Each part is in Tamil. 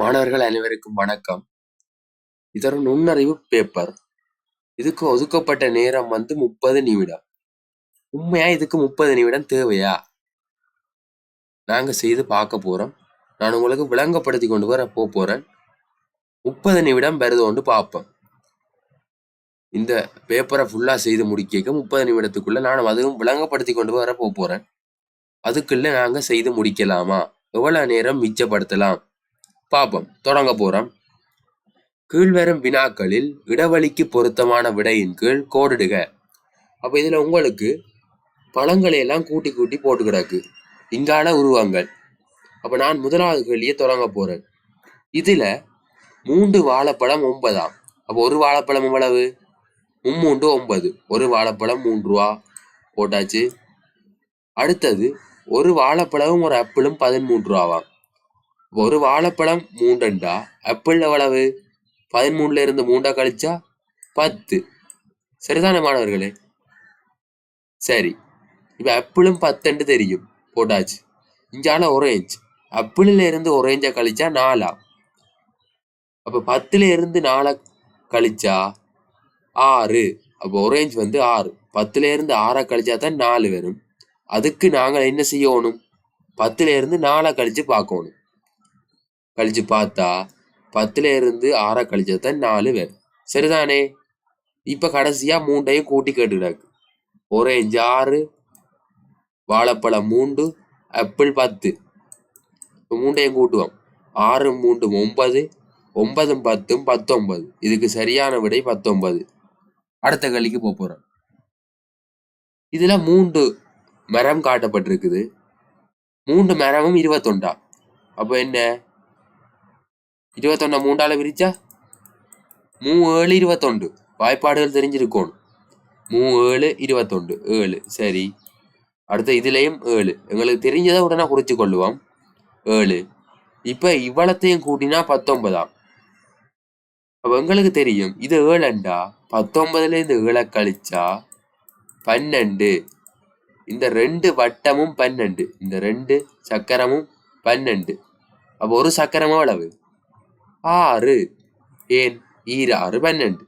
மாணவர்கள் அனைவருக்கும் வணக்கம். இது நுண்ணறிவு பேப்பர் இதுக்கு ஒதுக்கப்பட்ட நேரம் வந்து முப்பது நிமிடம். உண்மையா இதுக்கு முப்பது நிமிடம் தேவையா? நாங்க செய்து பார்க்க போறோம். நான் உங்களுக்கு விளங்கப்படுத்தி கொண்டு வர போக போறேன். முப்பது நிமிடம் வருது பார்ப்போம். இந்த பேப்பரை ஃபுல்லா செய்து முடிக்க முப்பது நிமிடத்துக்குள்ள நான் அதுவும் விளங்கப்படுத்தி கொண்டு வர போக போறேன். அதுக்குள்ள நாங்க செய்து முடிக்கலாமா? எவ்வளவு நேரம் மிச்சப்படுத்தலாம்? பார்ப்போம் தொடங்க போறோம். கீழ்வரும் வினாக்களில் இடைவெளிக்கு பொருத்தமான விடையின் கீழ் கோடிடுக. அப்ப இதுல உங்களுக்கு பழங்களை எல்லாம் கூட்டி கூட்டி போட்டு கிடக்கு. இங்கான உருவங்கள். அப்ப நான் முதலாவது கேள்வியை தொடங்க போறேன். இதுல மூன்று வாழைப்பழம் ஒன்பதாம். அப்ப ஒரு வாழைப்பழம் எவ்வளவு? மும்மூண்டு ஒன்பது. ஒரு வாழைப்பழம் மூன்று ரூபா. போட்டாச்சு. அடுத்தது ஒரு வாழைப்பழமும் ஒரு ஆப்பிளும் பதிமூன்று ரூபாவாம். ஒரு வாழைப்பழம் மூண்டண்டா ஆப்பிள் எவ்வளவு? பதிமூணுல இருந்து மூண்டா கழிச்சா? பத்து. சரிதானே மாணவர்களே? சரி. இப்ப ஆப்பிளும் பத்துன்னு தெரியும். போட்டாச்சு. இஞ்சால ஒரேஞ்ச் ஆப்பிளில் இருந்து ஒரேஞ்சா கழிச்சா நாலா? அப்ப பத்துல இருந்து நாலா கழிச்சா? ஆறு. அப்போ ஒரேஞ்ச் வந்து ஆறு. பத்துல இருந்து ஆறா கழிச்சா தான் நாலு வரும். அதுக்கு நாங்கள் என்ன செய்யணும்? பத்துல இருந்து நாலா கழிச்சு பார்க்கணும். கழிச்சு பார்த்தா பத்துல இருந்து ஆறா கழிச்சா தான் நாலு வரும் சரிதானே? இப்ப கடைசியா மூண்டையும் கூட்டி கேட்டுக்கிடாக்கு. ஒரேஞ்சு ஆறு வாழைப்பழம் மூண்டு ஆப்பிள் பத்து. மூண்டையும் கூட்டுவோம். ஆறு மூண்டு ஒன்பது ஒன்பதும் பத்தும் பத்தொன்பது. இதுக்கு சரியான விடை பத்தொன்பது. அடுத்த கல்லிக்கு போக போறோம். இதுல மூன்று மரம் காட்டப்பட்டிருக்குது. மூன்று மரமும் இருபத்தொண்டா அப்போ என்ன? இருபத்தொன்னா மூண்டால விரிச்சா மூ ஏழு இருபத்தொண்டு வாய்ப்பாடுகள் தெரிஞ்சிருக்கணும் மூ ஏழு இருபத்தொண்டு ஏழு சரி அடுத்த இதுலேயும் ஏழு எங்களுக்கு தெரிஞ்சதை உடனே குறிச்சு கொள்ளுவோம் ஏழு இப்போ இவ்வளத்தையும் கூட்டினா பத்தொன்பதாம் அப்போ எங்களுக்கு தெரியும் இது ஏழண்டா பத்தொன்பதுலேருந்து ஏழை கழிச்சா பன்னெண்டு இந்த ரெண்டு வட்டமும் பன்னெண்டு இந்த ரெண்டு சக்கரமும் பன்னெண்டு அப்போ ஒரு சக்கரமும் அளவு ஆறு. ஏன்? ஈர ஆறு பன்னெண்டு.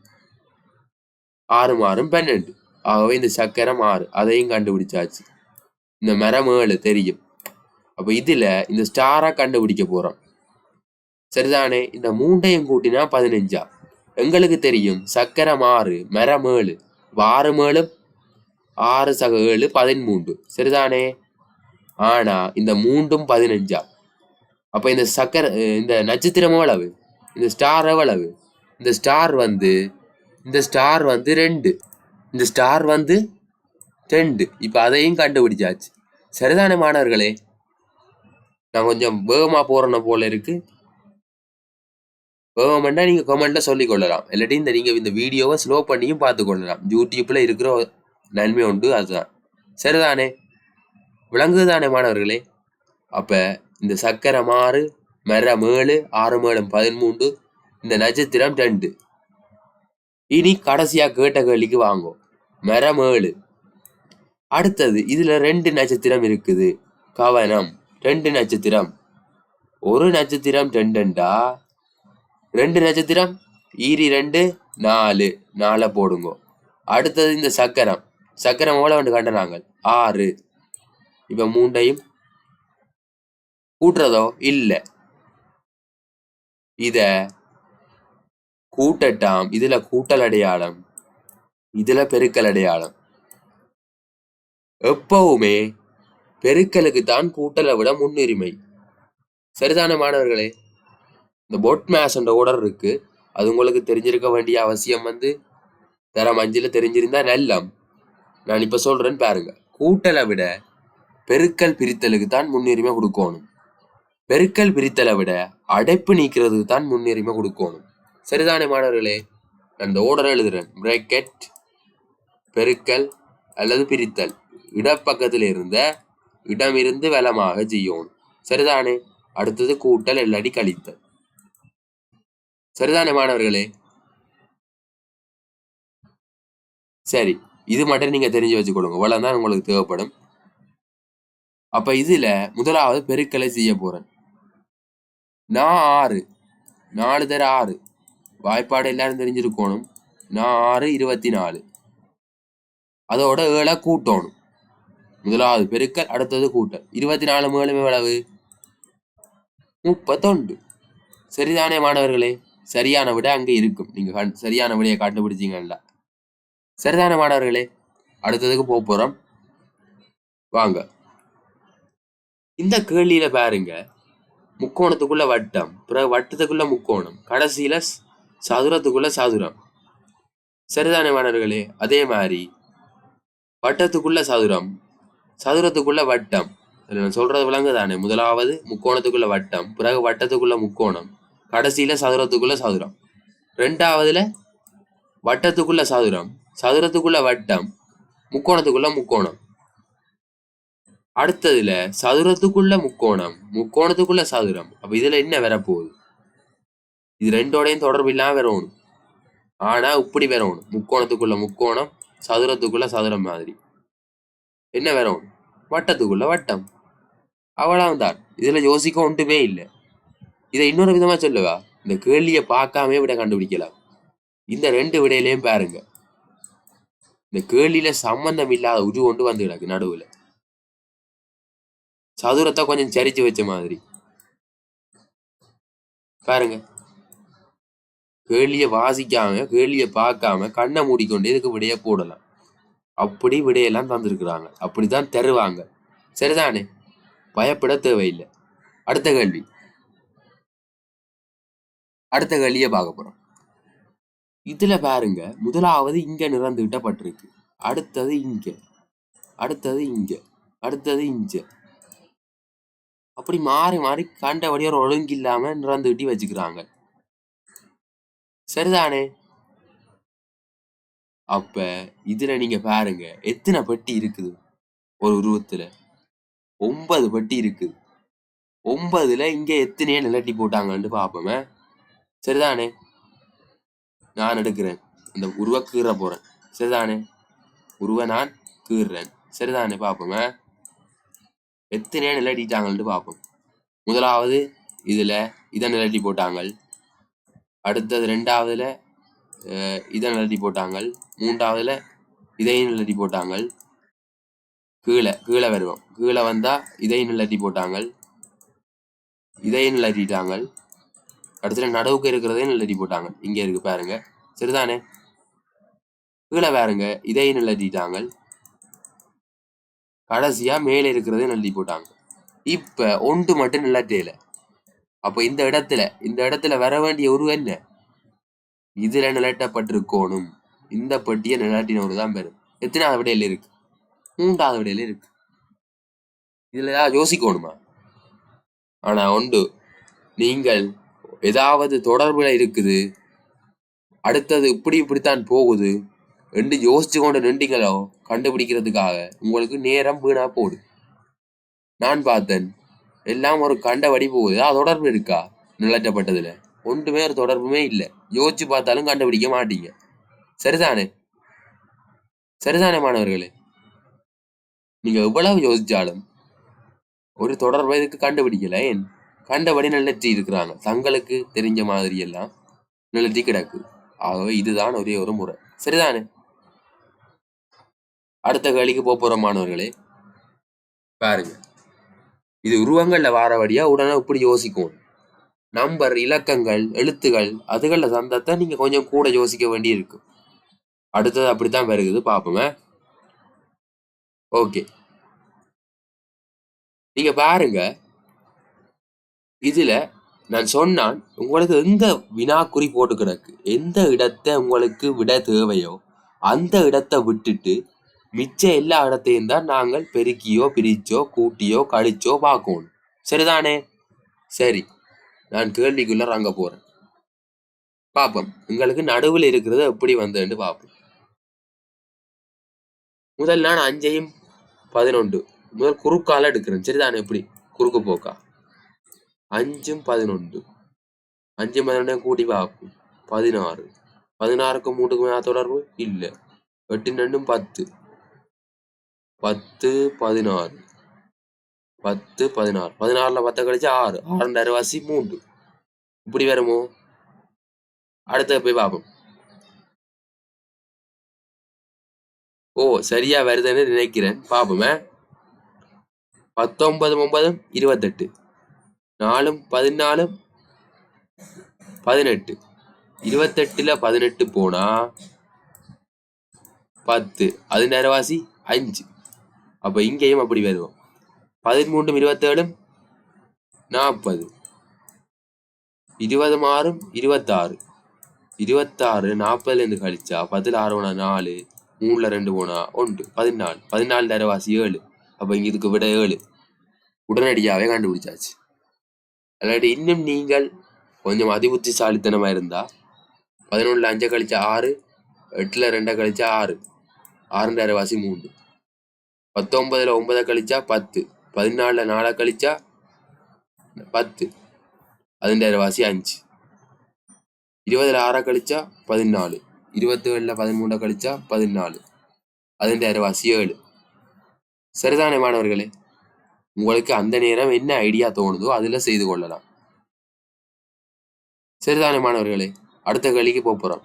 ஆறு மாறும் பன்னெண்டு. ஆகவே இந்த சக்கரம் ஆறு. அதையும் கண்டுபிடிச்சாச்சு. இந்த மரம் ஏழு தெரியும். அப்ப இதுல இந்த ஸ்டாராக கண்டுபிடிக்க போகிறோம் சரிதானே? இந்த மூண்டையும் கூட்டினா பதினஞ்சா? எங்களுக்கு தெரியும். சக்கரம் ஆறு மரம் ஏழு. ஆறு மேலும் ஆறு சக ஏழு பதிமூன்று. சரிதானே? ஆனா இந்த மூன்றும் பதினஞ்சா? அப்போ இந்த சக்கர இந்த நட்சத்திரம் எவ்வளவு? இந்த ஸ்டார் எவ்வளவு? இந்த ஸ்டார் வந்து இந்த ஸ்டார் வந்து ரெண்டு. இந்த ஸ்டார் வந்து ரெண்டு. இப்போ அதையும் கண்டுபிடிச்சாச்சு. சரிதானே மாணவர்களே? நான் கொஞ்சம் வேகமாக போகிறன போல இருக்கு. வேகமெண்டா நீங்கள் கமெண்ட்டில் சொல்லி கொள்ளலாம். இல்லாட்டி இந்த நீங்கள் இந்த வீடியோவை ஸ்லோ பண்ணியும் பார்த்து கொள்ளலாம். யூடியூப்பில் இருக்கிற நன்மை உண்டு அதுதான். சரிதானே? விளங்குதானே மாணவர்களே? அப்போ இந்த சக்கரை மாறு மரம் ஏழு ஆறு மேலும் பதிமூன்று இந்த நட்சத்திரம் ரெண்டு. இனி கடைசியா கேட்ட கேள்விக்கு வாங்கும் மரம் ஏழு அடுத்தது இதுல ரெண்டு நட்சத்திரம் இருக்குது. கவனம் ரெண்டு நட்சத்திரம். ஒரு நட்சத்திரம் ரெண்டுண்டா? ரெண்டு நட்சத்திரம்? ஈரி ரெண்டு நாலு. நாலை போடுங்க. அடுத்தது இந்த சக்கரம். சக்கரம் எவ்வளவு நாங்கள்? ஆறு. இப்ப மூண்டையும் கூட்டுறதோ? இல்ல. இத கூட்டட்டாம் இதுல கூட்டல் அடையாளம் இதுல பெருக்கல் அடையாளம் எப்பவுமே பெருக்கலுக்கு தான் கூட்டலை விட முன்னுரிமை. சரிதான மாணவர்களே? இந்த பொட் மேஸ் என்ற ஓடர் இருக்கு. அது உங்களுக்கு தெரிஞ்சிருக்க வேண்டிய அவசியம் வந்து தரம் அஞ்சுல தெரிஞ்சிருந்தா நல்லம். நான் இப்ப சொல்றேன்னு பாருங்க. கூட்டலை விட பெருக்கல் பிரித்தலுக்கு தான் முன்னுரிமை கொடுக்கணும். பெருக்கல் பிரித்தலை விட அடைப்பு நீக்கிறதுக்கு தான் முன்னுரிமை கொடுக்கணும். சரிதானே மாணவர்களே? நான் இந்த ஓடரை எழுதுறேன். பிரேக்கெட் பெருக்கல் அல்லது பிரித்தல். இடப்பக்கத்தில் இருந்த இடமிருந்து வலமாக செய்யணும். சரிதானே? அடுத்தது கூட்டல் இல்லாடி கழித்தல். சரிதானே மாணவர்களே? சரி இது மட்டும் நீங்க தெரிஞ்சு வச்சுக்கொள்ளுங்க இவ்வளவுதான் உங்களுக்கு தேவைப்படும். அப்ப இதுல முதலாவது பெருக்கலை செய்ய போறேன். நான் ஆறு நாலு தர ஆறு. வாய்ப்பாடு எல்லாரும் தெரிஞ்சிருக்கணும். நான் ஆறு இருபத்தி நாலு அதோட ஏழை கூட்டணும். முதலாவது பெருக்கல் அடுத்தது கூட்டல். இருபத்தி நாலு மேலும் எவ்வளவு? முப்பத்தொண்டு சரிதானே மாணவர்களே? சரியான விட அங்கே இருக்கும். நீங்க கண்- சரியான விடையை கண்டுபிடிச்சீங்கல்ல. சரிதான மாணவர்களே? அடுத்ததுக்கு போக போகிறோம் வாங்க. இந்த கேள்வியில் பாருங்க. முக்கோணத்துக்குள்ள வட்டம் பிறகு வட்டத்துக்குள்ள முக்கோணம் கடைசியில சதுரத்துக்குள்ள சதுரம். சரிதானே மாணவர்களே? அதே மாதிரி வட்டத்துக்குள்ள சதுரம் சதுரத்துக்குள்ள வட்டம். நான் சொல்றது விளங்குதானே? முதலாவது முக்கோணத்துக்குள்ள வட்டம் பிறகு வட்டத்துக்குள்ள முக்கோணம் கடைசியில சதுரத்துக்குள்ள சதுரம். ரெண்டாவதுல வட்டத்துக்குள்ள சதுரம் சதுரத்துக்குள்ள வட்டம் முக்கோணத்துக்குள்ள முக்கோணம். அடுத்ததுல சதுரத்துக்குள்ள முக்கோணம் முக்கோணத்துக்குள்ள சதுரம். அப்ப இதுல என்ன வரப்போகுது? இது ரெண்டோடையும் தொடர்பு இல்லாம வரணும். ஆனா இப்படி வரணும். முக்கோணத்துக்குள்ள முக்கோணம் சதுரத்துக்குள்ள சதுரம் மாதிரி. என்ன வரணும்? வட்டத்துக்குள்ள வட்டம். அவ்வளவுதான். இதுல யோசிக்க ஒன்றுமே இல்லை. இதை இன்னொரு விதமா சொல்லுவா. இந்த கேள்வியை பார்க்காம விட கண்டுபிடிக்கலாம். இந்த ரெண்டு விடையிலையும் பாருங்க. இந்த கேள்வியில சம்பந்தம் இல்லாத உரு கொண்டு வந்து கிடக்கு நடுவுல. சதுரத்தை கொஞ்சம் சரிச்சு வச்ச மாதிரி. பாருங்க. கேள்வியை வாசிக்காம கேள்வியை பார்க்காம கண்ணை மூடிக்கொண்டு இதுக்கு விடைய போடலாம்? அப்படி விடையெல்லாம் தந்திருக்கிறாங்க. அப்படிதான் தருவாங்க. சரிதானே? பயப்பட தேவையில்லை. அடுத்த கேள்வி. அடுத்த கேள்வியை பார்க்க போறோம். இதுல பாருங்க. முதலாவது இங்க நிறந்துவிட்டப்பட்டிருக்கு அடுத்தது இங்க. அடுத்தது இங்க. அடுத்தது இங்க. அப்படி மாறி மாறி கண்டபடி ஒரு ஒழுங்கில்லாம நிறந்துகிட்டி வச்சுக்கிறாங்க. சரிதானே? அப்ப இதுல நீங்க பாருங்க எத்தனை பெட்டி இருக்குது? ஒரு உருவத்துல. ஒன்பது பெட்டி இருக்குது. ஒன்பதுல இங்க எத்தனையே நிலட்டி போட்டாங்கன்னு பாப்போமே. சரிதானே? நான் எடுக்கிறேன். இந்த உருவ கீற போறேன். சரிதானே? உருவ நான் கீறுறேன். சரிதானே பாப்போமே? எத்தனையே நிலட்டிட்டாங்கன்னு பார்ப்போம். முதலாவது இதில் இதை நிலட்டி போட்டாங்க அடுத்தது ரெண்டாவதுல அஹ், இதை நிலட்டி போட்டாங்க மூன்றாவதுல இதையும் நிலட்டி போட்டாங்க கீழே கீழே வருவோம். கீழே வந்தால் இதையும் நிலட்டி போட்டாங்க இதையும் நிலட்டிட்டாங்க அடுத்தது நடவுக்கு இருக்கிறதையும் நிலட்டி போட்டாங்க இங்கே இருக்கு பாருங்க. சரிதானே? கீழே பாருங்க. இதையும் நிலட்டிட்டாங்க கடைசியா மேலே இருக்கிறதையும் நிலட்டி போட்டாங்க. இப்ப ஒன்று மட்டும் நிலட்டேல அப்ப இந்த இடத்துல இந்த இடத்துல வர வேண்டிய உருவம் என்ன? இதுல நிலட்டப்பட்டிருக்கோணும். இந்த பெட்டியை நிலட்டினவர் தான் பெறும் எத்தனாவது விடையில இருக்கு? மூன்றாவது விடையில இருக்கு. இதில் ஏதாவது யோசிக்கணுமா? ஆனா உண்டு நீங்கள் ஏதாவது தொடர்புல இருக்குது. அடுத்தது இப்படி இப்படித்தான் போகுது. என்று யோசிச்சு கொண்டு நின்றீங்களோ கண்டுபிடிக்கிறதுக்காக உங்களுக்கு நேரம் வீணா போடு. நான் பார்த்தேன். எல்லாம் ஒரு கண்டபடி போகுது. தொடர்பு இருக்கா? நிலட்டப்பட்டதுல ஒன்றுமே ஒரு தொடர்புமே இல்லை. யோசிச்சு பார்த்தாலும் கண்டுபிடிக்க மாட்டீங்க. சரிதானே? சரிதானே மாணவர்களே? நீங்க எவ்வளவு யோசிச்சாலும் ஒரு தொடர்பை இதுக்கு கண்டுபிடிக்கல. ஏன்? கண்டபடி நிலச்சி இருக்கிறாங்க. தங்களுக்கு தெரிஞ்ச மாதிரி எல்லாம் நிலற்றி கிடக்கு. ஆகவே இதுதான் ஒரே ஒரு முறை. சரிதானே? அடுத்த கேள்விக்கு போக போகிற மாணவர்களே. பாருங்க. இது உருவங்கள்ல வழியாக உடனே இப்படி யோசிக்கும். நம்பர் இலக்கங்கள் எழுத்துகள் அதுகளில் சந்தத்தை நீங்கள் கொஞ்சம் கூட யோசிக்க வேண்டி இருக்கும் அடுத்தது அப்படித்தான் வருகுது பார்ப்போங்க ஓகே. நீங்கள் பாருங்க. இதில் நான் சொன்னான் உங்களுக்கு எந்த வினாக்குறி போட்டு கிடக்கு? எந்த இடத்தை உங்களுக்கு விட தேவையோ அந்த இடத்தை விட்டுட்டு மிச்ச எல்லா இடத்தையும் தான் நாங்கள் பெருக்கியோ பிரிச்சோ கூட்டியோ கழிச்சோ பார்க்கணும். சரிதானே? சரி நான் கேள்விக்குள்ள ரங்க போறேன். பார்ப்போம் உங்களுக்கு நடுவில் இருக்கிறது எப்படி வந்ததுன்னு பார்ப்போம் முதல் நான் அஞ்சையும் பதினொன்று. முதல் குறுக்கால எடுக்கிறேன். சரிதானே? எப்படி? குறுக்கு போக்கா. அஞ்சும் பதினொன்று. அஞ்சு பதினொன்றையும் கூட்டி பார்ப்போம். பதினாறு. பதினாறுக்கும் மூட்டுக்கும் தொடர்பு? இல்லை. எட்டு ரெண்டும் பத்து. பத்து பதினாறு. பத்து பதினாறு. பதினாறுல பத்தை கழிச்சு ஆறு. ஆறு அரைவாசி மூன்று. இப்படி வருமோ? அடுத்த போய் பார்ப்போம். ஓ சரியா வருதுன்னு நினைக்கிறேன். பார்ப்போமே. பத்தொன்பது ஒன்பதும் இருபத்தெட்டு. நாலும் பதினாலும் பதினெட்டு. இருபத்தெட்டுல பதினெட்டு போனா பத்து. அது நேரவாசி அஞ்சு. அப்ப இங்கேயும் அப்படி வருவோம். பதிமூன்றும் இருபத்தேழும் நாற்பது இருபது மாறும் இருபத்தாறு. இருபத்தாறு நாற்பதுல இருந்து கழிச்சா பதில் ஆறு போனா நாலு மூணுல ரெண்டு போனா ஒன்று பதினாலு. பதினாலு தரவாசி ஏழு. அப்ப இங்க இதுக்கு விட ஏழு. உடனடியாவே கண்டுபிடிச்சாச்சு. அல்லாட்டி இன்னும் நீங்கள் கொஞ்சம் அதிபுத்திசாலித்தனமா இருந்தா பதினொன்றுல அஞ்சை கழிச்சா ஆறு எட்டுல ரெண்டை கழிச்சா ஆறு. ஆறு வாசி மூணு பத்தொன்பதுல ஒன்பதை கழிச்சா பத்து பதினாலுல நாலை கழிச்சா பத்து അതിൻ്റെ അരവാസി അഞ്ച് ഇരുപതിൽ ആറെ കളിച്ച പതിനാല് ഇരുപത്തേഴിലെ പതിമൂന്ന് കളിച്ച പതിനാല് അതിൻ്റെ அரைவாசி ஏழு சரிதானே மாணவர்களே உங்களுக்கு அந்த நேரம் என்ன ஐடியா தோணுதோ அதுல செய்து கொள்ளலாம் சரிதானே மாணவர்களே அடுத்த கேள்விக்கு போக போறோம்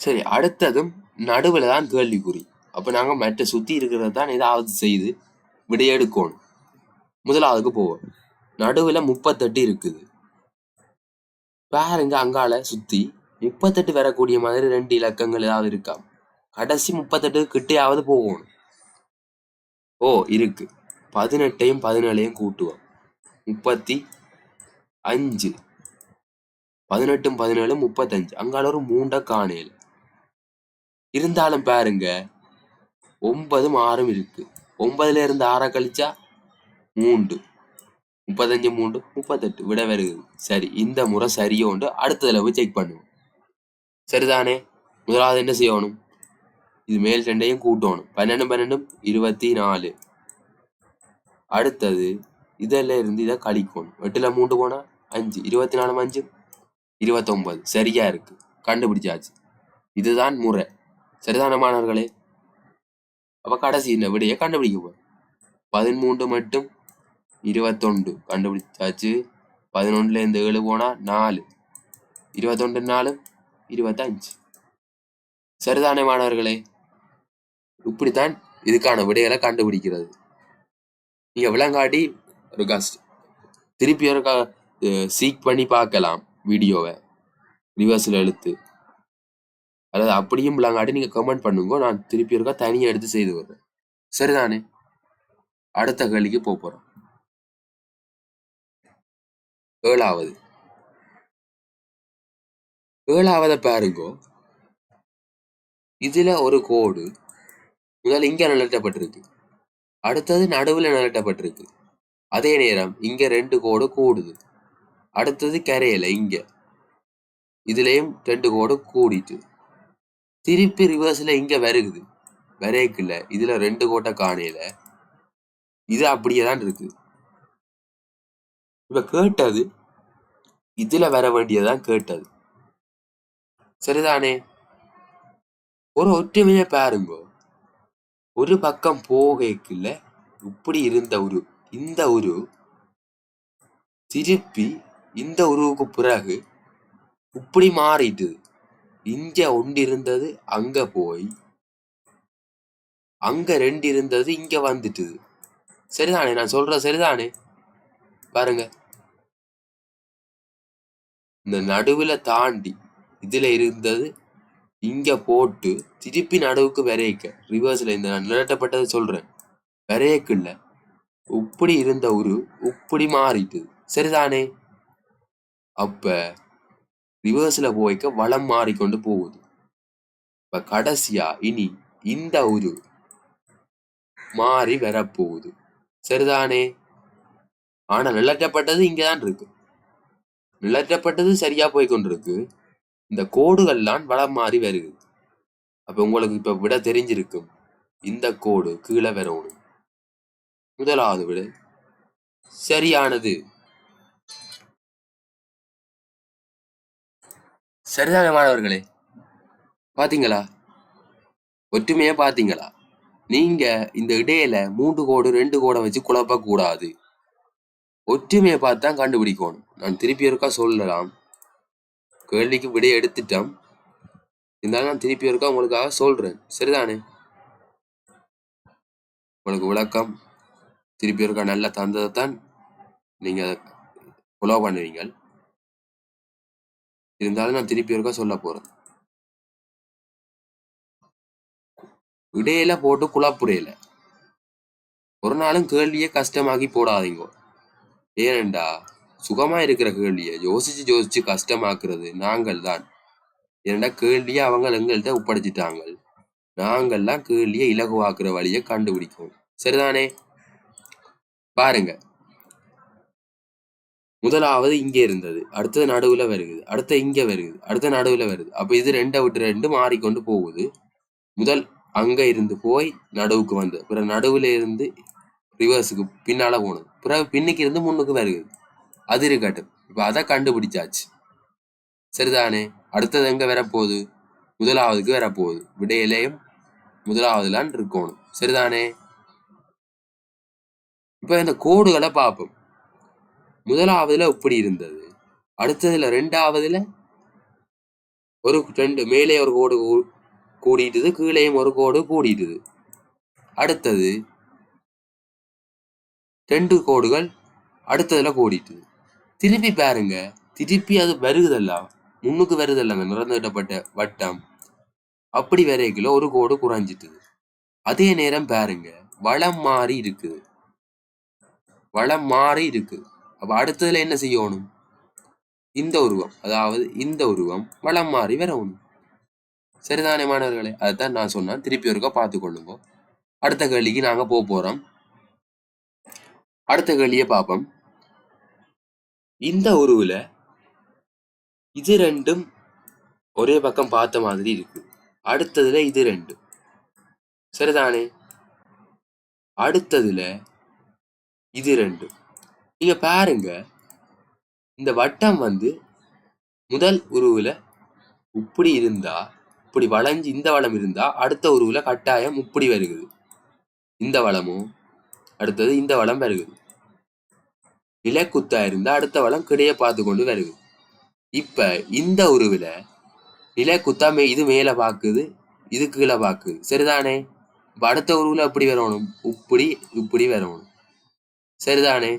சரி அடுத்ததும் நடுவுல தான் கேள்விக்குறி அப்ப நாங்க மற்ற சுத்தி இருக்கிறது தான் ஏதாவது செய்து விடையெடுக்கணும் முதலாவதுக்கு போவோம். நடுவுல முப்பத்தெட்டு இருக்குது. பாருங்க அங்கால சுத்தி முப்பத்தெட்டு வரக்கூடிய மாதிரி ரெண்டு இலக்கங்கள் ஏதாவது இருக்கா? கடைசி முப்பத்தெட்டு கிட்டையாவது போகணும் ஓ இருக்கு. பதினெட்டையும் பதினேழையும் கூட்டுவோம். முப்பத்தி அஞ்சு. பதினெட்டும் பதினேழும் முப்பத்தஞ்சு. அங்கால ஒரு மூண்ட காணேல். இருந்தாலும் பாருங்க ஒன்பதும் ஆறும் இருக்கு. ஒன்பதுல இருந்து ஆறை கழிச்சா மூன்று. முப்பத்தஞ்சு மூன்று முப்பத்தெட்டு. விட வருகிறது சரி இந்த முறை சரியோண்டு அடுத்ததுல போய் செக் பண்ணுவோம். சரிதானே? முதலாவது என்ன செய்யணும்? இது மேல் ரெண்டையும் கூட்டணும். பன்னெண்டு பன்னெண்டும் இருபத்தி நாலு. அடுத்தது இதில் இருந்து இதை கழிக்கணும். எட்டுல மூன்று போனா அஞ்சு. இருபத்தி நாலு அஞ்சு இருபத்தொன்பது. சரியா இருக்கு. கண்டுபிடிச்சாச்சு. இதுதான் முறை. சரிதான மாணவர்களே? அப்போ கடைசி இந்த விடையை கண்டுபிடிக்க போறோம் பதிமூன்று மட்டும் இருபத்தொண்டு கண்டுபிடிச்சாச்சு பதினொன்றுல இருந்து ஏழு போனா நாலு இருபத்தொன்று நாலு இருபத்தஞ்சு சரிதானே மாணவர்களே இப்படித்தான் இதுக்கான விடைகளை கண்டுபிடிக்கிறது நீங்க விளங்காட்டி ஒரு கஷ்ட திருப்பி ஒரு சீக் பண்ணி பார்க்கலாம் வீடியோவை ரிவர்ஸில் எழுத்து அதாவது அப்படியும் விளங்காட்டி நீங்க கமெண்ட் பண்ணுங்க. நான் திருப்பி இருக்கா தனியாக எடுத்து செய்து வர்றேன் சரிதானே? அடுத்த கேள்விக்கு போக போறோம். ஏழாவது. ஏழாவத பாருங்கோ. இதுல ஒரு கோடு. முதல்ல இங்க நிலட்டப்பட்டிருக்கு அடுத்தது நடுவுல நிலட்டப்பட்டிருக்கு அதே நேரம் இங்க ரெண்டு கோடு கூடுது. அடுத்தது கரையில் இங்க. இதுலயும் ரெண்டு கோடு கூடிட்டு. திருப்பி ரிவர்ஸ்ல இங்க வருகுது. வரைக்குல இதுல ரெண்டு கோட்டை காணையில இது அப்படியே தான் இருக்குது இப்ப கேட்டது இதுல வர வேண்டியதான் கேட்டது. சரிதானே? ஒரு ஒற்றுமையை பாருங்க. ஒரு பக்கம் போகைக்குள்ள இப்படி இருந்த ஒரு இந்த உரு திருப்பி இந்த உருவுக்கு பிறகு இப்படி மாறிட்டு இங்க ஒன்று இருந்தது அங்க போய். அங்க ரெண்டு இருந்தது இங்க வந்துட்டுது. சரிதானே? நான் சொல்ற சரிதானே? பாருங்க. இந்த நடுவுல தாண்டி இதுல இருந்தது இங்க போட்டு திருப்பி நடுவுக்கு விரைக்க. ரிவர்ஸ்ல இந்த நிலட்டப்பட்டதை சொல்றேன். விரையக்குள்ள இப்படி இருந்த ஒரு இப்படி மாறிட்டு சரிதானே? அப்ப ரிவர்ஸ்ல போய்க்க வளம் மாறிக்கொண்டு போகுது. இப்ப கடைசியா இனி இந்த ஒரு மாறி வரப்போகுது. சரிதானே? ஆனா நிலட்டப்பட்டது இங்கதான் இருக்கு. நிலட்டப்பட்டது சரியா போய்கொண்டிருக்கு இந்த கோடுகள்லாம் வளம் மாறி வருது. அப்ப உங்களுக்கு இப்ப விட தெரிஞ்சிருக்கும். இந்த கோடு கீழே வரணும். முதலாவது விட சரியானது. சரிதான மாணவர்களே? பார்த்தீங்களா ஒற்றுமையாக பார்த்தீங்களா நீங்கள் இந்த இடையில மூன்று கோடு ரெண்டு கோடை வச்சு குழப்பக்கூடாது. ஒற்றுமையை பார்த்து தான் கண்டுபிடிக்கணும். நான் திருப்பி இருக்கா சொல்லலாம். கேள்விக்கு விடைய எடுத்துட்டோம். இருந்தாலும் நான் திருப்பி ஒருக்கா உங்களுக்காக சொல்கிறேன் சரிதானே? உங்களுக்கு விளக்கம். திருப்பி ஒருக்கா நல்லா தந்ததை தான் நீங்க ஃபாலோ பண்ணுவீங்க இருந்தாலும் நான் திருப்பி ஒருக்கா சொல்ல போறேன். இடையில போட்டு குழப்புறையில. ஒரு நாளும் கேள்வியை கஷ்டமாக்கி போடாதீங்க. ஏனண்டா சுகமா இருக்கிற கேள்வியை யோசிச்சு யோசிச்சு கஷ்டமாக்குறது நாங்கள் தான் ஏனண்டா கேள்வியை அவங்க எங்கள்கிட்ட ஒப்படைச்சிட்டாங்க நாங்கள்லாம் கேள்வியை இலகுவாக்குற வழியை கண்டுபிடிக்கும் சரிதானே? பாருங்க. முதலாவது இங்கே இருந்தது அடுத்தது நடுவுல வருகுது அடுத்த இங்க வருகுது அடுத்த நடுவுல வருது அப்போ இது ரெண்டை விட்டு ரெண்டு மாறிக்கொண்டு போகுது. முதல் அங்க இருந்து போய் நடுவுக்கு வந்தது பிறகு நடுவுல இருந்து ரிவர்ஸுக்கு பின்னால போனது. பிறகு பின்னுக்கு இருந்து முன்னுக்கு வருகுது. அது இருக்கட்டும். இப்ப அதை கண்டுபிடிச்சாச்சு. சரிதானே? அடுத்தது எங்க வரப்போகுது? முதலாவதுக்கு வரப்போகுது. விடையிலேயும் முதலாவதுலான் இருக்கணும். சரிதானே? இப்போ இந்த கோடுகளை பார்ப்போம். முதலாவதுல இப்படி இருந்தது. அடுத்ததுல ரெண்டாவதுல ஒரு ரெண்டு மேலே ஒரு கோடு கூடிட்டுது கீழேயும் ஒரு கோடு கூடிட்டுது. அடுத்தது ரெண்டு கோடுகள் அடுத்ததுல கூடிட்டுது. திருப்பி பாருங்க திருப்பி அது வருகுதெல்லாம் முன்னுக்கு வருதெல்லாம் அந்த நிறந்துவிட்டப்பட்ட வட்டம். அப்படி வரைக்குள்ள ஒரு கோடு குறைஞ்சிட்டுது. அதே நேரம் பாருங்க வளம் மாறி இருக்குது. வளம் மாறி இருக்கு அப்போ அடுத்ததுல என்ன செய்யணும்? இந்த உருவம் அதாவது இந்த உருவம் வளம் மாறி வரணும் சரிதானே மாணவர்களே? அதுதான் நான் சொன்னேன். திருப்பி ஒருக்கா பார்த்து கொள்ளுங்க. அடுத்த கேள்விக்கு நாங்க போக போறோம். அடுத்த கேள்வியை பார்ப்போம். இந்த உருவில் இது ரெண்டும் ஒரே பக்கம் பார்த்த மாதிரி இருக்கு. அடுத்ததுல இது ரெண்டு. சரிதானே? அடுத்ததுல இது ரெண்டு. நீங்க பாருங்க. இந்த வட்டம் வந்து முதல் உருவில் இப்படி இருந்தா இப்படி வளைஞ்சு இந்த வளம் இருந்தா அடுத்த உருவில் கட்டாயம் இப்படி வருகுது. இந்த வளமும் அடுத்தது இந்த வளம் வருகுது. நிலக்குத்தா இருந்தா அடுத்த வளம் கிடைய பார்த்து கொண்டு வருகுது. இப்ப இந்த உருவுல நிலக்குத்தா மே இது மேல பாக்குது இது கீழே பாக்குது சரிதானே? இப்ப அடுத்த உருவில் அப்படி வரணும்? இப்படி இப்படி வரணும். சரிதானே?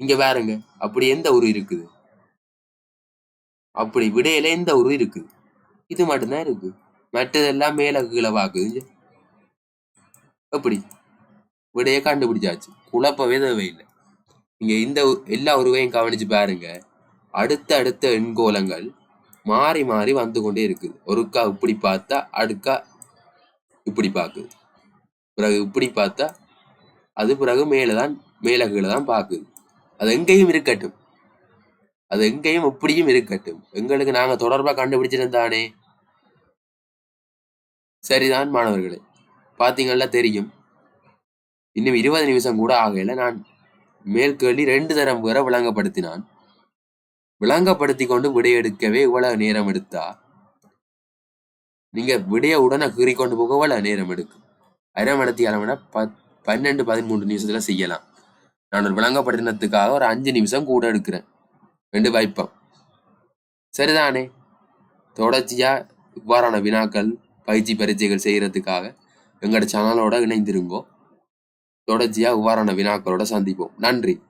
இங்க பாருங்க அப்படி எந்த உரு இருக்குது? அப்படி விடையில எந்த உரு இருக்குது? இது மட்டும்தான் இருக்கு. மற்றதெல்லாம் மேல கீழே பாக்குது அப்படி விடைய கண்டுபிடிச்சாச்சு. குழப்பவே தேவையில்லை. நீங்க இந்த எல்லா உருவையும் கவனிச்சு பாருங்க. அடுத்த அடுத்த எண்கோலங்கள் மாறி மாறி வந்து கொண்டே இருக்குது. ஒருக்கா இப்படி பார்த்தா அடுக்கா இப்படி பாக்குது பிறகு இப்படி பார்த்தா அது பிறகு மேலதான் மேல கீழே தான் பாக்குது அது எங்கேயும் இருக்கட்டும். அது எங்கேயும் இப்படியும் இருக்கட்டும். எங்களுக்கு நாங்க தொடர்பா கண்டுபிடிச்சிருந்தானே. சரிதான் மாணவர்களே. பாத்தீங்களா தெரியும். இன்னும் இருபது நிமிஷம் கூட ஆகையில நான் மேல் கேள்வி ரெண்டு தரம் வரை விளங்கப்படுத்தினான். விளங்கப்படுத்தி கொண்டு விடையெடுக்கவே இவ்வளவு நேரம் எடுத்தா? நீங்க விடைய உடனே கீறி கொண்டு போக இவ்வளவு நேரம் எடுக்கும். அரை மணத்தி அளவுனா பத் பன்னெண்டு பதிமூன்று நிமிஷத்துல செய்யலாம். நான் ஒரு விளங்கப்படுத்தினத்துக்காக ஒரு அஞ்சு நிமிஷம் கூட எடுக்கிறேன். ரெண்டு வைப்பம் சரிதானே? தொடர்ச்சியா இவ்வாறான வினாக்கள் பயிற்சி பரீட்சைகள் செய்யறதுக்காக எங்களோட சேனலோட இணைந்திருங்கோ. தொடர்ச்சியா இவ்வாறான வினாக்களோட சந்திப்போம். நன்றி.